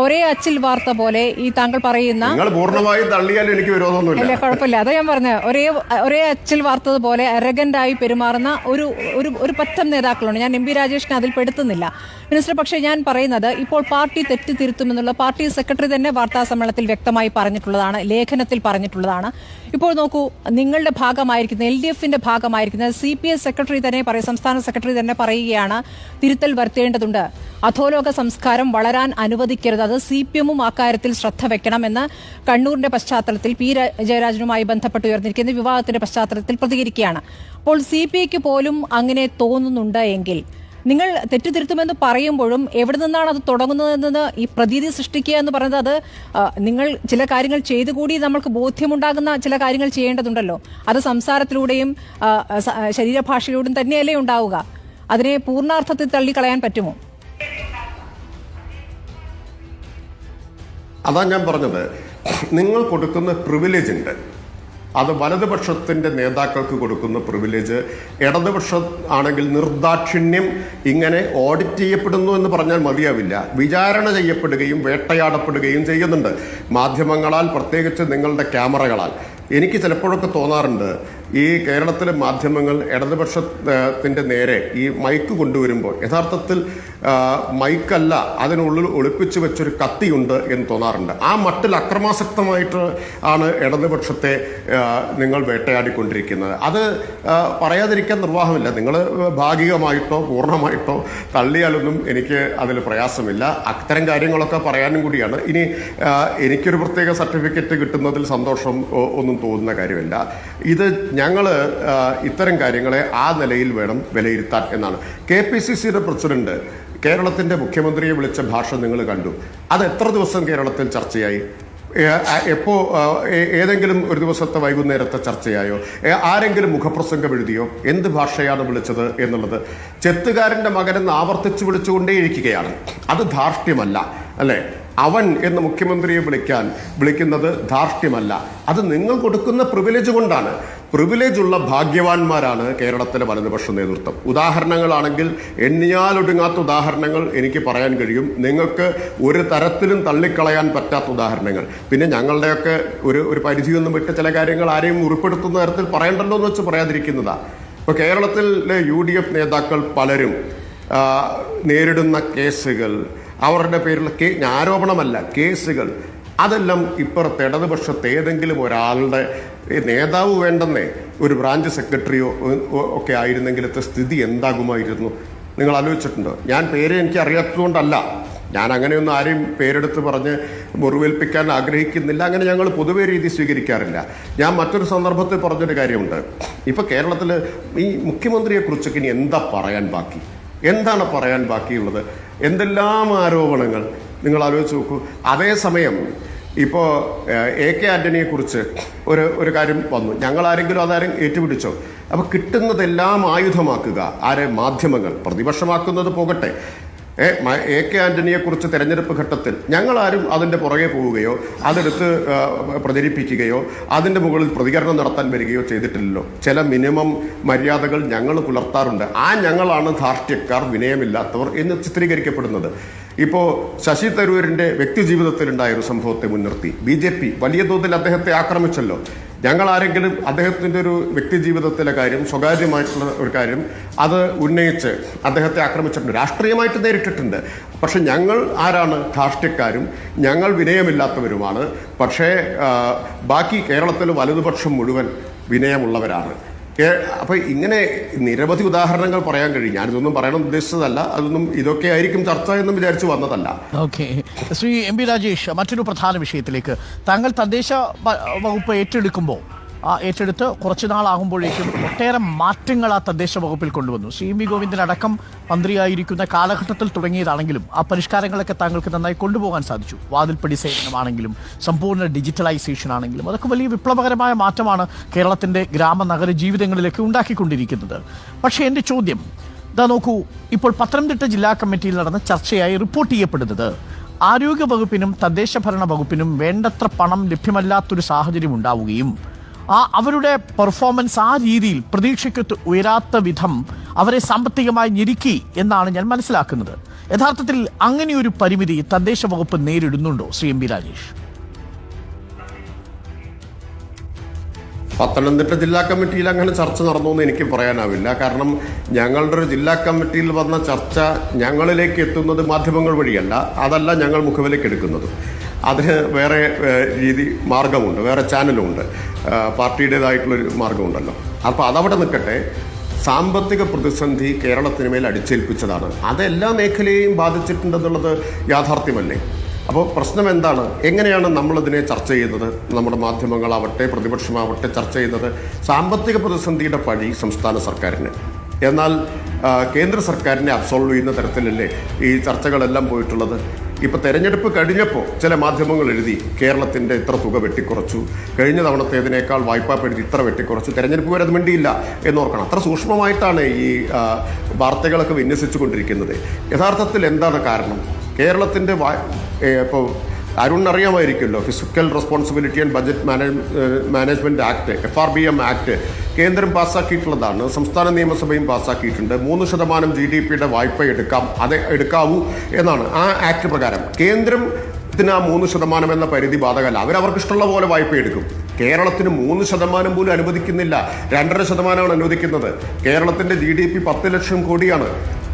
ഒരേ അച്ചിൽ വാർത്ത പോലെ ഈ താങ്കൾ പറയുന്ന നിങ്ങൾ പൂർണമായും തള്ളിയാലും എനിക്ക് വിരോധമൊന്നുമില്ല. അല്ല കുഴപ്പമില്ല. അതാ ഞാൻ പറഞ്ഞത് ഒരേ ഒരേ അച്ചിൽ വാർത്തതുപോലെ അരഗന്റായി പെരുമാറുന്ന ഒരു ഒരു ഒരു പറ്റം നേതാക്കളുണ്ട്. ഞാൻ എം പി രാജേഷിനെ അതിൽ പെടുത്തുന്നില്ല. മിനിസ്റ്റർ പക്ഷേ ഞാൻ പറയുന്നത് ഇപ്പോൾ പാർട്ടി തെറ്റ് തിരുത്തുമെന്നുള്ള പാർട്ടി സെക്രട്ടറി തന്നെ വാർത്താ സമ്മേളനത്തിൽ വ്യക്തമായി പറഞ്ഞിട്ടുള്ളതാണ് ലേഖനത്തിൽ പറഞ്ഞിട്ടുള്ളതാണ്. ഇപ്പോൾ നോക്കൂ നിങ്ങളുടെ ഭാഗമായിരിക്കുന്ന എൽ ഡി എഫിന്റെ ഭാഗമായിരിക്കുന്ന സി പി എസ് സെക്രട്ടറി തന്നെ പറയും സംസ്ഥാന സെക്രട്ടറി തന്നെ പറയുകയാണ് തിരുത്തൽ വരുത്തേണ്ടതുണ്ട്. അധോലോക സംസ്കാരം വളരാൻ അനുവദിക്കരുത്. അത് സി പി എമ്മും അക്കാര്യത്തിൽ ശ്രദ്ധ വെക്കണമെന്ന് കണ്ണൂരിന്റെ പശ്ചാത്തലത്തിൽ പി ജയരാജനുമായി ബന്ധപ്പെട്ട് ഉയർന്നിരിക്കുന്ന വിവാദത്തിന്റെ പശ്ചാത്തലത്തിൽ പ്രതികരിക്കുകയാണ്. അപ്പോൾ സി പി ഐക്ക് പോലും അങ്ങനെ തോന്നുന്നുണ്ട് എങ്കിൽ നിങ്ങൾ തെറ്റുതിരുത്തുമെന്ന് പറയുമ്പോഴും എവിടെ നിന്നാണ് അത് തുടങ്ങുന്നതെന്ന് ഈ പ്രതീതി സൃഷ്ടിക്കുക എന്ന് പറയുന്നത് അത് നിങ്ങൾ ചില കാര്യങ്ങൾ ചെയ്തുകൂടി നമ്മൾക്ക് ബോധ്യമുണ്ടാകുന്ന ചില കാര്യങ്ങൾ ചെയ്യേണ്ടതുണ്ടല്ലോ. അത് സംസാരത്തിലൂടെയും ശരീരഭാഷയിലൂടെയും തന്നെയല്ലേ ഉണ്ടാവുക. അതിനെ പൂർണാർത്ഥത്തിൽ തള്ളിക്കളയാൻ പറ്റുമോ? അതാ ഞാൻ പറഞ്ഞത്. നിങ്ങൾ കൊടുക്കുന്ന പ്രിവിലേജ് ഉണ്ട്. അത് വലതുപക്ഷത്തിന്റെ നേതാക്കൾക്ക് കൊടുക്കുന്ന പ്രിവിലേജ് ഇടതുപക്ഷ ആണെങ്കിൽ നിർദാക്ഷിണ്യം ഇങ്ങനെ ഓഡിറ്റ് ചെയ്യപ്പെടുന്നു എന്ന് പറഞ്ഞാൽ മതിയാവില്ല. വിചാരണ ചെയ്യപ്പെടുകയും വേട്ടയാടപ്പെടുകയും ചെയ്യുന്നുണ്ട്. മാധ്യമങ്ങളാൽ പ്രത്യേകിച്ച് നിങ്ങളുടെ ക്യാമറകളാൽ. എനിക്ക് ചിലപ്പോഴൊക്കെ തോന്നാറുണ്ട് ഈ കേരളത്തിലെ മാധ്യമങ്ങൾ ഇടതുപക്ഷത്തിന്റെ നേരെ ഈ മൈക്ക് കൊണ്ടുവരുമ്പോൾ യഥാർത്ഥത്തിൽ മൈക്കല്ല അതിനുള്ളിൽ ഒളിപ്പിച്ചു വെച്ചൊരു കത്തിയുണ്ട് എന്ന് തോന്നാറുണ്ട്. ആ മട്ടിൽ അക്രമാസക്തമായിട്ട് ആണ് ഇടതുപക്ഷത്തെ നിങ്ങൾ വേട്ടയാടിക്കൊണ്ടിരിക്കുന്നത്. അത് പറയാതിരിക്കാൻ നിർവാഹമില്ല. നിങ്ങൾ ഭാഗികമായിട്ടോ പൂർണമായിട്ടോ തള്ളിയാലൊന്നും എനിക്ക് അതിൽ പ്രയാസമില്ല. അത്തരം കാര്യങ്ങളൊക്കെ പറയാനും കൂടിയാണ്. ഇനി എനിക്കൊരു പ്രത്യേക സർട്ടിഫിക്കറ്റ് കിട്ടുന്നതിൽ സന്തോഷം ഒന്നും തോന്നുന്ന കാര്യമില്ല. ഇത് ഞങ്ങൾ ഇത്തരം കാര്യങ്ങളെ ആ നിലയിൽ വേണം വിലയിരുത്താൻ എന്നാണ്. കെ പി സി സിയുടെ പ്രസിഡന്റ് കേരളത്തിന്റെ മുഖ്യമന്ത്രിയെ വിളിച്ച ഭാഷ നിങ്ങൾ കണ്ടു. അത് എത്ര ദിവസം കേരളത്തിൽ ചർച്ചയായി? എപ്പോൾ ഏതെങ്കിലും ഒരു ദിവസത്തെ വൈകുന്നേരത്തെ ചർച്ചയായോ? ആരെങ്കിലും മുഖപ്രസംഗം എഴുതിയോ? എന്ത് ഭാഷയാണ് വിളിച്ചത് എന്നുള്ളത് ചെത്തുകാരന്റെ മകനെന്ന് ആവർത്തിച്ച് വിളിച്ചുകൊണ്ടേയിരിക്കുകയാണ്. അത് ധാർഷ്ട്യമല്ല അല്ലെ? അവൻ എന്ന് മുഖ്യമന്ത്രിയെ വിളിക്കാൻ വിളിക്കുന്നത് ധാർഷ്ട്യമല്ല. അത് നിങ്ങൾ കൊടുക്കുന്ന പ്രിവിലേജ് കൊണ്ടാണ്. പ്രിവിലേജ് ഉള്ള ഭാഗ്യവാന്മാരാണ് കേരളത്തിലെ വലതുപക്ഷ നേതൃത്വം. ഉദാഹരണങ്ങളാണെങ്കിൽ എണ്ണിയാലൊടുങ്ങാത്ത ഉദാഹരണങ്ങൾ എനിക്ക് പറയാൻ കഴിയും. നിങ്ങൾക്ക് ഒരു തരത്തിലും തള്ളിക്കളയാൻ പറ്റാത്ത ഉദാഹരണങ്ങൾ. പിന്നെ ഞങ്ങളുടെയൊക്കെ ഒരു ഒരു പരിധിയൊന്നും വിട്ട് ചില കാര്യങ്ങൾ ആരെയും ഉൾപ്പെടുത്തുന്ന തരത്തിൽ പറയണ്ടല്ലോ എന്ന് വെച്ച് പറയാതിരിക്കുന്നതാ. ഇപ്പോൾ കേരളത്തിലെ യു ഡി എഫ് നേതാക്കൾ പലരും നേരിടുന്ന കേസുകൾ അവരുടെ പേരിലുള്ള കേ ആരോപണമല്ല കേസുകൾ. അതെല്ലാം ഇപ്പുറത്ത് ഇടതുപക്ഷത്തെ ഏതെങ്കിലും ഒരാളുടെ നേതാവ് വേണ്ടെന്നേ ഒരു ബ്രാഞ്ച് സെക്രട്ടറിയോ ഒക്കെ ആയിരുന്നെങ്കിലത്തെ സ്ഥിതി എന്താകുമായിരുന്നു? നിങ്ങൾ ആലോചിച്ചിട്ടുണ്ടോ? ഞാൻ പേര് എനിക്ക് അറിയാത്തതുകൊണ്ടല്ല. ഞാൻ അങ്ങനെയൊന്നും ആരെയും പേരെടുത്ത് പറഞ്ഞ് മുറിവേൽപ്പിക്കാൻ ആഗ്രഹിക്കുന്നില്ല. അങ്ങനെ ഞങ്ങൾ പൊതുവേ രീതി സ്വീകരിക്കാറില്ല. ഞാൻ മറ്റൊരു സന്ദർഭത്തിൽ പറഞ്ഞൊരു കാര്യമുണ്ട്. ഇപ്പോൾ കേരളത്തിൽ ഈ മുഖ്യമന്ത്രിയെക്കുറിച്ചൊക്കെ ഇനി എന്താ പറയാൻ ബാക്കി? എന്താണ് പറയാൻ ബാക്കിയുള്ളത്? എന്തെല്ലാം ആരോപണങ്ങൾ? നിങ്ങൾ ആലോചിച്ച് നോക്കൂ. അതേസമയം ഇപ്പോൾ എ കെ ആന്റണിയെ കുറിച്ച് ഒരു ഒരു കാര്യം വന്നു. ഞങ്ങൾ ആരെങ്കിലും അതാരും ഏറ്റുപിടിച്ചോ? അപ്പോൾ കിട്ടുന്നതെല്ലാം ആയുധമാക്കുക. ആരെ? മാധ്യമങ്ങൾ. പ്രതിപക്ഷമാക്കുന്നത് പോകട്ടെ. എ കെ ആന്റണിയെ കുറിച്ച് തെരഞ്ഞെടുപ്പ് ഘട്ടത്തിൽ ഞങ്ങളാരും അതിന്റെ പുറകെ പോവുകയോ അതെടുത്ത് പ്രചരിപ്പിക്കുകയോ അതിന്റെ മുകളിൽ പ്രതികരണം നടത്താൻ വരികയോ ചെയ്തിട്ടില്ലല്ലോ. ചില മിനിമം മര്യാദകൾ ഞങ്ങൾ പുലർത്താറുണ്ട്. ആ ഞങ്ങളാണ് ധാർഷ്ട്യക്കാർ വിനയമില്ലാത്തവർ എന്ന് ചിത്രീകരിക്കപ്പെടുന്നത്. ഇപ്പോൾ ശശി തരൂരിന്റെ വ്യക്തി ജീവിതത്തിലുണ്ടായ ഒരു സംഭവത്തെ മുൻനിർത്തി. ബി വലിയ തോതിൽ അദ്ദേഹത്തെ ആക്രമിച്ചല്ലോ. ഞങ്ങൾ ആരെങ്കിലും അദ്ദേഹത്തിന്റെ ഒരു വ്യക്തി ജീവിതത്തിലെ കാര്യം സ്വകാര്യമായിട്ടുള്ള ഒരു കാര്യം അത് ഉന്നയിച്ച് അദ്ദേഹത്തെ ആക്രമിച്ചിട്ടുണ്ട്. രാഷ്ട്രീയമായിട്ട് നേരിട്ടിട്ടുണ്ട്. പക്ഷെ ഞങ്ങൾ ആരാണ്? ധാർഷ്ട്യക്കാരും. ഞങ്ങൾ വിനയമില്ലാത്തവരുമാണ്. പക്ഷേ ബാക്കി കേരളത്തിൽ വലതുപക്ഷം മുഴുവൻ വിനയമുള്ളവരാണ്. അപ്പൊ ഇങ്ങനെ നിരവധി ഉദാഹരണങ്ങൾ പറയാൻ കഴിയും. ഞാനിതൊന്നും പറയണം ഉദ്ദേശിച്ചതല്ല. അതൊന്നും ഇതൊക്കെ ആയിരിക്കും ചർച്ച എന്നും വിചാരിച്ചു വന്നതല്ല. Okay. Shri M P Rajesh മറ്റൊരു പ്രധാന വിഷയത്തിലേക്ക്. താങ്കൾ തദ്ദേശ വകുപ്പ് ഏറ്റെടുക്കുമ്പോൾ ഏറ്റെടുത്ത് കുറച്ചു നാളാകുമ്പോഴേക്കും ഒട്ടേറെ മാറ്റങ്ങൾ ആ തദ്ദേശ വകുപ്പിൽ കൊണ്ടുവന്നു. സി. M V. ഗോവിന്ദൻ അടക്കം മന്ത്രിയായിരിക്കുന്ന കാലഘട്ടത്തിൽ തുടങ്ങിയതാണെങ്കിലും ആ പരിഷ്കാരങ്ങളൊക്കെ താങ്കൾക്ക് നന്നായി കൊണ്ടുപോകാൻ സാധിച്ചു. വാതിൽപ്പടി സേവനമാണെങ്കിലും സമ്പൂർണ ഡിജിറ്റലൈസേഷൻ ആണെങ്കിലും അതൊക്കെ വലിയ വിപ്ലവകരമായ മാറ്റമാണ് കേരളത്തിന്റെ ഗ്രാമ നഗര ജീവിതങ്ങളിലേക്ക് ഉണ്ടാക്കിക്കൊണ്ടിരിക്കുന്നത്. പക്ഷേ എന്റെ ചോദ്യം ഇതാ നോക്കൂ ഇപ്പോൾ പത്തനംതിട്ട ജില്ലാ കമ്മിറ്റിയിൽ നടന്ന ചർച്ചയായി റിപ്പോർട്ട് ചെയ്യപ്പെടുന്നത് ആരോഗ്യ വകുപ്പിനും തദ്ദേശ ഭരണ വകുപ്പിനും വേണ്ടത്ര പണം ലഭ്യമല്ലാത്തൊരു സാഹചര്യം ഉണ്ടാവുകയും ആ അവരുടെ പെർഫോമൻസ് ആ രീതിയിൽ പ്രതീക്ഷയ്ക്ക് ഉയരാത്ത വിധം അവരെ സാമ്പത്തികമായി ഞെരുക്കി എന്നാണ് ഞാൻ മനസ്സിലാക്കുന്നത്. യഥാർത്ഥത്തിൽ അങ്ങനെയൊരു പരിമിതി തദ്ദേശ വകുപ്പ് നേരിടുന്നുണ്ടോ? Shri M B Rajesh. Pathanamthitta ജില്ലാ കമ്മിറ്റിയിൽ അങ്ങനെ ചർച്ച നടന്നു എന്ന് എനിക്ക് പറയാനാവില്ല. കാരണം ഞങ്ങളുടെ ഒരു ജില്ലാ കമ്മിറ്റിയിൽ വന്ന ചർച്ച ഞങ്ങളിലേക്ക് എത്തുന്നത് മാധ്യമങ്ങൾ വഴിയല്ല. അതല്ല ഞങ്ങൾ മുഖവിലേക്ക് എടുക്കുന്നത്. അതിന് വേറെ രീതി മാർഗമുണ്ട്. വേറെ ചാനലുമുണ്ട് പാർട്ടിയുടേതായിട്ടുള്ളൊരു മാർഗമുണ്ടല്ലോ. അപ്പോൾ അതവിടെ നിൽക്കട്ടെ. സാമ്പത്തിക പ്രതിസന്ധി കേരളത്തിന് മേൽ അടിച്ചേൽപ്പിച്ചതാണ്. അത് എല്ലാ മേഖലയെയും ബാധിച്ചിട്ടുണ്ടെന്നുള്ളത് യാഥാർത്ഥ്യമല്ലേ? അപ്പോൾ പ്രശ്നം എന്താണ്? എങ്ങനെയാണ് നമ്മളിതിനെ ചർച്ച ചെയ്യുന്നത്? നമ്മുടെ മാധ്യമങ്ങളാവട്ടെ പ്രതിപക്ഷമാവട്ടെ ചർച്ച ചെയ്യുന്നത് സാമ്പത്തിക പ്രതിസന്ധിയുടെ പഴി സംസ്ഥാന സർക്കാരിന്. എന്നാൽ കേന്ദ്ര സർക്കാരിനെ അബ്സോൾവ് ചെയ്യുന്ന തരത്തിലല്ലേ ഈ ചർച്ചകളെല്ലാം പോയിട്ടുള്ളത്? ഇപ്പൊ തെരഞ്ഞെടുപ്പ് കഴിഞ്ഞപ്പോൾ ചില മാധ്യമങ്ങൾ എഴുതി കേരളത്തിന്റെ ഇത്ര തുക വെട്ടിക്കുറച്ചു. കഴിഞ്ഞ തവണത്തേതിനേക്കാൾ വായ്പാ പരിധി ഇത്ര വെട്ടിക്കുറച്ചു. തെരഞ്ഞെടുപ്പ് വരെ അത് എന്ന് ഓർക്കണം അത്ര സൂക്ഷ്മമായിട്ടാണ് ഈ വാർത്തകളൊക്കെ വാർത്തകളൊക്കെ വിന്യസിച്ചുകൊണ്ടിരിക്കുന്നത്. യഥാർത്ഥത്തിൽ എന്താണ് കാരണം? കേരളത്തിന്റെ ഇപ്പോൾ Arun അറിയാമായിരിക്കുമല്ലോ fiscal responsibility and budget management act F R B M act കേന്ദ്രം പാസ്സാക്കിയിട്ടുള്ളതാണ് സംസ്ഥാന നിയമസഭയും പാസ്സാക്കിയിട്ടുണ്ട് മൂന്ന് ശതമാനം ജി ഡി പിയുടെ വായ്പ എടുക്കാം. അത് എടുക്കാവൂ എന്നാണ് ആ ആക്ട് പ്രകാരം. കേന്ദ്രം ത്തിന് ആ മൂന്ന് ശതമാനം എന്ന പരിധി ബാധകമല്ല. അവരവർക്ക് ഇഷ്ടമുള്ള പോലെ വായ്പ എടുക്കും. കേരളത്തിന് മൂന്ന് ശതമാനം പോലും അനുവദിക്കുന്നില്ല. രണ്ടര ശതമാനമാണ് അനുവദിക്കുന്നത്. കേരളത്തിന്റെ ജി ഡി പി പത്ത് ലക്ഷം കോടിയാണ്.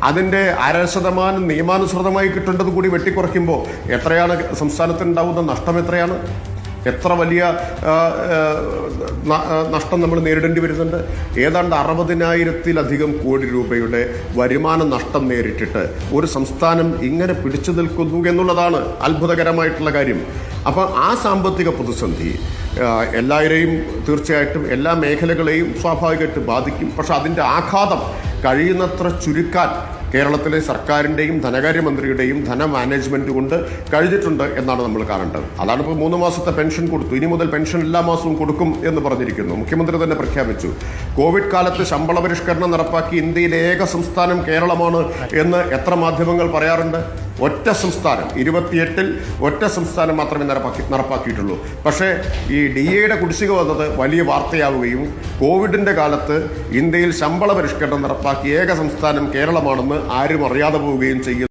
അതിന്റെ അര ശതമാനം നിയമാനുസൃതമായി കിട്ടേണ്ടത് കൂടി വെട്ടിക്കുറയ്ക്കുമ്പോൾ എത്രയാണ് സംസ്ഥാനത്തിനുണ്ടാവുന്ന നഷ്ടം എത്രയാണ്? എത്ര വലിയ നഷ്ടം നമ്മൾ നേരിടേണ്ടി വരുന്നുണ്ട്? ഏതാണ്ട് അറുപതിനായിരത്തിലധികം കോടി രൂപയുടെ വരുമാന നഷ്ടം നേരിട്ടിട്ട് ഒരു സംസ്ഥാനം ഇങ്ങനെ പിടിച്ചു നിൽക്കുന്നു എന്നുള്ളതാണ് അത്ഭുതകരമായിട്ടുള്ള കാര്യം. അപ്പോൾ ആ സാമ്പത്തിക പ്രതിസന്ധി എല്ലാവരെയും തീർച്ചയായിട്ടും എല്ലാ മേഖലകളെയും സ്വാഭാവികമായിട്ട് ബാധിക്കും. പക്ഷെ അതിന്റെ ആഘാതം കഴിയുന്നത്ര ചുരുക്കാൻ കേരളത്തിലെ സർക്കാരിന്റെയും ധനകാര്യമന്ത്രിയുടെയും ധന മാനേജ്മെന്റ് കൊണ്ട് കഴിഞ്ഞിട്ടുണ്ട് എന്നാണ് നമ്മൾ കാണേണ്ടത്. അതാണ് ഇപ്പോൾ മൂന്ന് മാസത്തെ പെൻഷൻ കൊടുത്തു. ഇനി മുതൽ പെൻഷൻ എല്ലാ മാസവും കൊടുക്കും എന്ന് പറഞ്ഞിരിക്കുന്നു. മുഖ്യമന്ത്രി തന്നെ പ്രഖ്യാപിച്ചു. കോവിഡ് കാലത്ത് ശമ്പള പരിഷ്കരണം നടപ്പാക്കി ഇന്ത്യയിലെ ഏക സംസ്ഥാനം കേരളമാണ് എന്ന് എത്ര മാധ്യമങ്ങൾ പറയാറുണ്ട്? ഒറ്റ സംസ്ഥാനം ഇരുപത്തിയെട്ടിൽ ഒറ്റ സംസ്ഥാനം മാത്രമേ നടപ്പാക്കി നടപ്പാക്കിയിട്ടുള്ളൂ. പക്ഷേ ഈ ഡി എയുടെ കുടിശ്ശിക വന്നത് വലിയ വാർത്തയാവുകയും കോവിഡിന്റെ കാലത്ത് ഇന്ത്യയിൽ ശമ്പള പരിഷ്കരണം നടപ്പാക്കിയ ഏക സംസ്ഥാനം കേരളമാണെന്ന് ആരും അറിയാതെ പോവുകയും ചെയ്യുന്നു.